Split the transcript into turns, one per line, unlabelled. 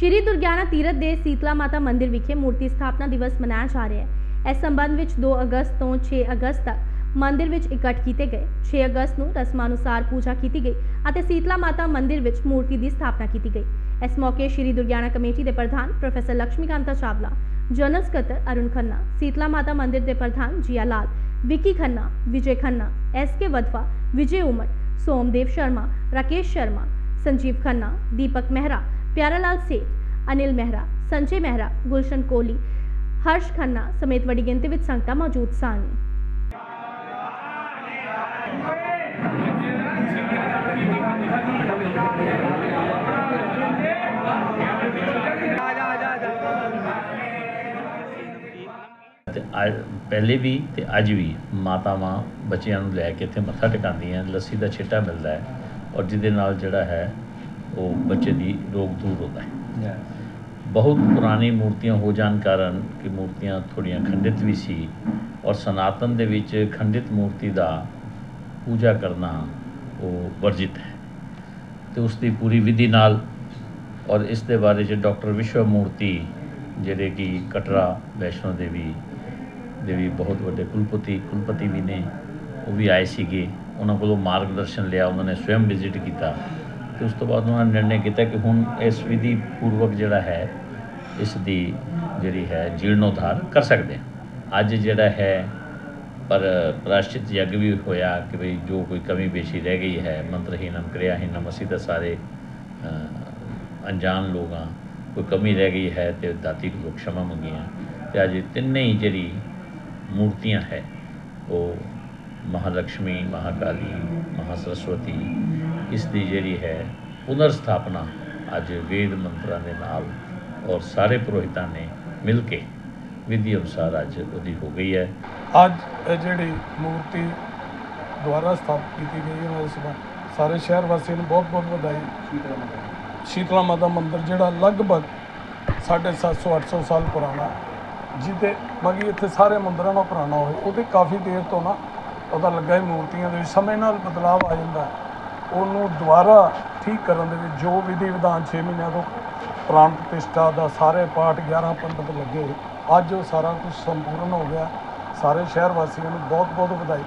ਸ਼੍ਰੀ ਦੁਰਗਿਆਨਾ ਤੀਰਥ ਦੇ ਸੀਤਲਾ ਮਾਤਾ ਮੰਦਿਰ ਵਿਖੇ ਮੂਰਤੀ ਸਥਾਪਨਾ ਦਿਵਸ ਮਨਾਇਆ ਜਾ ਰਿਹਾ ਹੈ। ਇਸ ਸੰਬੰਧ ਵਿੱਚ 2 ਅਗਸਤ ਤੋਂ 6 ਅਗਸਤ ਤੱਕ ਮੰਦਿਰ ਵਿੱਚ ਇਕੱਠ ਕੀਤੇ ਗਏ। 6 ਅਗਸਤ ਨੂੰ ਰਸਮਾਂ ਅਨੁਸਾਰ ਪੂਜਾ ਕੀਤੀ ਗਈ ਅਤੇ ਸੀਤਲਾ ਮਾਤਾ ਮੰਦਿਰ ਵਿੱਚ ਮੂਰਤੀ ਦੀ ਸਥਾਪਨਾ ਕੀਤੀ ਗਈ। ਇਸ ਮੌਕੇ ਸ਼੍ਰੀ ਦੁਰਗਿਆਨਾ ਕਮੇਟੀ ਦੇ ਪ੍ਰਧਾਨ ਪ੍ਰੋਫੈਸਰ ਲక్ష్ਮੀਕਾਂਤਾ ਚਾਵਲਾ, ਜਨਰਲ ਸਕੱਤਰ ਅਰੁਣ ਖੰਨਾ, ਸੀਤਲਾ ਮਾਤਾ ਮੰਦਿਰ ਦੇ ਪ੍ਰਧਾਨ ਜੀਆ ਲਾਲ, ਵਿੱਕੀ ਖੰਨਾ, ਵਿਜੇ ਖੰਨਾ, ਐਸ ਕੇ ਵਦਵਾ, ਵਿਜੇ ਉਮਰ, ਸੋਮਦੇਵ ਸ਼ਰਮਾ, ਰਾਕੇਸ਼ ਸ਼ਰਮਾ, ਸੰਜੀਵ ਖੰਨਾ, ਦੀਪਕ ਮਹਿਰਾ ਪਿਆਰਾ ਲਾਲ ਸੇਠ ਅਨਿਲ ਮਹਿਰਾ ਸੰਜੇ ਮਹਿਰਾ ਗੁਲਸ਼ਨ ਕੋਹਲੀ ਹਰਸ਼ ਖੰਨਾ ਸਮੇਤ ਵੱਡੀ ਗਿਣਤੀ ਵਿੱਚ ਸੰਗਤਾਂ ਮੌਜੂਦ ਸਨ
ਪਹਿਲੇ ਵੀ ਤੇ ਅੱਜ ਵੀ ਮਾਤਾਵਾਂ ਬੱਚਿਆਂ ਨੂੰ ਲੈ ਕੇ ਇੱਥੇ ਮੱਥਾ ਟਿਕਾਉਂਦੀਆਂ, ਲੱਸੀ ਦਾ ਛਿੱਟਾ ਮਿਲਦਾ ਹੈ ਔਰ ਜਿਹਦੇ ਨਾਲ ਜਿਹੜਾ ਹੈ ਉਹ ਬੱਚੇ ਦੀ ਰੋਗ ਦੂਰ ਹੁੰਦਾ ਹੈ। ਬਹੁਤ ਪੁਰਾਣੀ ਮੂਰਤੀਆਂ ਹੋ ਜਾਣ ਕਾਰਨ ਕਿ ਮੂਰਤੀਆਂ ਥੋੜੀਆਂ ਖੰਡਿਤ ਵੀ ਸੀ ਔਰ ਸਨਾਤਨ ਦੇ ਵਿੱਚ ਖੰਡਿਤ ਮੂਰਤੀ ਦਾ ਪੂਜਾ ਕਰਨਾ ਉਹ ਵਰਜਿਤ ਹੈ। ਤੇ ਉਸ ਦੀ ਪੂਰੀ ਵਿਧੀ ਨਾਲ ਔਰ ਇਸ ਦੇ ਬਾਰੇ ਚ ਡਾਕਟਰ ਵਿਸ਼ਵ ਮੂਰਤੀ ਜਿਹੜੇ ਕਿ ਕਟਰਾ ਵੈਸ਼ਨੋ ਦੇਵੀ ਦੇ ਵੀ ਬਹੁਤ ਵੱਡੇ ਕੁਲਪਤੀ ਕੁਲਪਤੀ ਵੀ ਨੇ ਉਹ ਵੀ ਆਏ ਸੀਗੇ। ਉਹਨਾਂ ਕੋਲੋਂ ਮਾਰਗਦਰਸ਼ਨ ਲਿਆ ਉਹਨਾਂ ਨੇ ਸਵੈਮ ਵਿਜ਼ਿਟ ਕੀਤਾ। ਤੇ ਉਸ ਤੋਂ ਬਾਅਦ ਉਹਨਾਂ ਨੇ ਨਿਰਣੈ ਕੀਤਾ ਕਿ ਹੁਣ ਇਸ ਵਿਧੀ ਪੂਰਵਕ ਜਿਹੜਾ ਹੈ, ਇਸ ਦੀ ਜਿਹੜੀ ਹੈ ਜੀਰਨੋਧਾਰ ਕਰ ਸਕਦੇ ਹਾਂ। ਅੱਜ ਜਿਹੜਾ ਹੈ, ਪਰ ਪ੍ਰਾਸ਼ਚਿਤ ਯੱਗ ਵੀ ਹੋਇਆ ਕਿ ਭਈ ਜੋ ਕੋਈ ਕਮੀ ਬੇਸ਼ੀ ਰਹਿ ਗਈ ਹੈ ਮੰਤਰਹੀਨਮ ਕਿਰਿਆਹੀਨਮ ਅਸੀਂ ਤਾਂ ਸਾਰੇ ਅਣਜਾਣ ਲੋਕ ਹਾਂ ਕੋਈ ਕਮੀ ਰਹਿ ਗਈ ਹੈ ਤੇ ਦਾਤੀ ਕੋਲੋਂ ਖਸ਼ਮਾ ਮੰਗੀਆਂ ਤੇ ਅੱਜ ਤਿੰਨੇ ਹੀ ਜਿਹੜੀ ਮੂਰਤੀਆਂ ਹੈ, ਉਹ ਮਹਾਲక్ష్ਮੀ ਮਹਾਕਾਲੀ, ਮਹਾਸਰਸਵਤੀ ਇਸ ਦੀ ਜਿਹੜੀ ਹੈ ਪੁਨਰ ਸਥਾਪਨਾ ਅੱਜ ਵੇਦ ਮੰਤਰਾਂ ਦੇ ਨਾਲ ਔਰ ਸਾਰੇ ਪੁਰੋਹਿਤਾਂ ਨੇ ਮਿਲ ਕੇ ਵਿਧੀ ਅਨੁਸਾਰ ਅੱਜ ਉਹਦੀ ਹੋ ਗਈ ਹੈ।
ਅੱਜ ਜਿਹੜੀ ਮੂਰਤੀ ਦੁਆਰਾ ਸਥਾਪਿਤ ਕੀਤੀ ਗਈ ਹੈ ਉਸ ਦਾ ਸਾਰੇ ਸ਼ਹਿਰ ਵਾਸੀਆਂ ਨੂੰ ਬਹੁਤ ਬਹੁਤ ਵਧਾਈ। ਸ਼ੀਤਲਾ ਮਾਤਾ ਮੰਦਿਰ ਜਿਹੜਾ ਲਗਭਗ 750 800 ਸਾਲ ਪੁਰਾਣਾ ਜਿਹਦੇ ਬਾਕੀ ਇੱਥੇ ਸਾਰੇ ਮੰਦਿਰਾਂ ਨਾਲੋਂ ਪੁਰਾਣਾ ਹੋਵੇ ਉਹਦੇ ਕਾਫੀ ਦੇਰ ਤੋਂ ਨਾ ਪਤਾ ਲੱਗਾ ਹੀ ਮੂਰਤੀਆਂ ਦੇ ਵਿੱਚ ਸਮੇਂ ਨਾਲ ਬਦਲਾਅ ਆ ਜਾਂਦਾ ਹੈ। ਉਹਨੂੰ ਦੁਬਾਰਾ ਠੀਕ ਕਰਨ ਦੇ ਵਿੱਚ ਜੋ ਵਿਧੀ ਵਿਧਾਨ 6 ਮਹੀਨਿਆਂ ਤੋਂ ਪ੍ਰਾਣ ਪ੍ਰਤਿਸ਼ਠਾ ਦਾ ਸਾਰੇ ਪਾਠ 11 ਪੰਡਤ ਲੱਗੇ। ਅੱਜ ਉਹ ਸਾਰਾ ਕੁਝ ਸੰਪੂਰਨ ਹੋ ਗਿਆ। ਸਾਰੇ ਸ਼ਹਿਰ ਵਾਸੀਆਂ ਨੂੰ ਬਹੁਤ ਬਹੁਤ ਵਧਾਈ।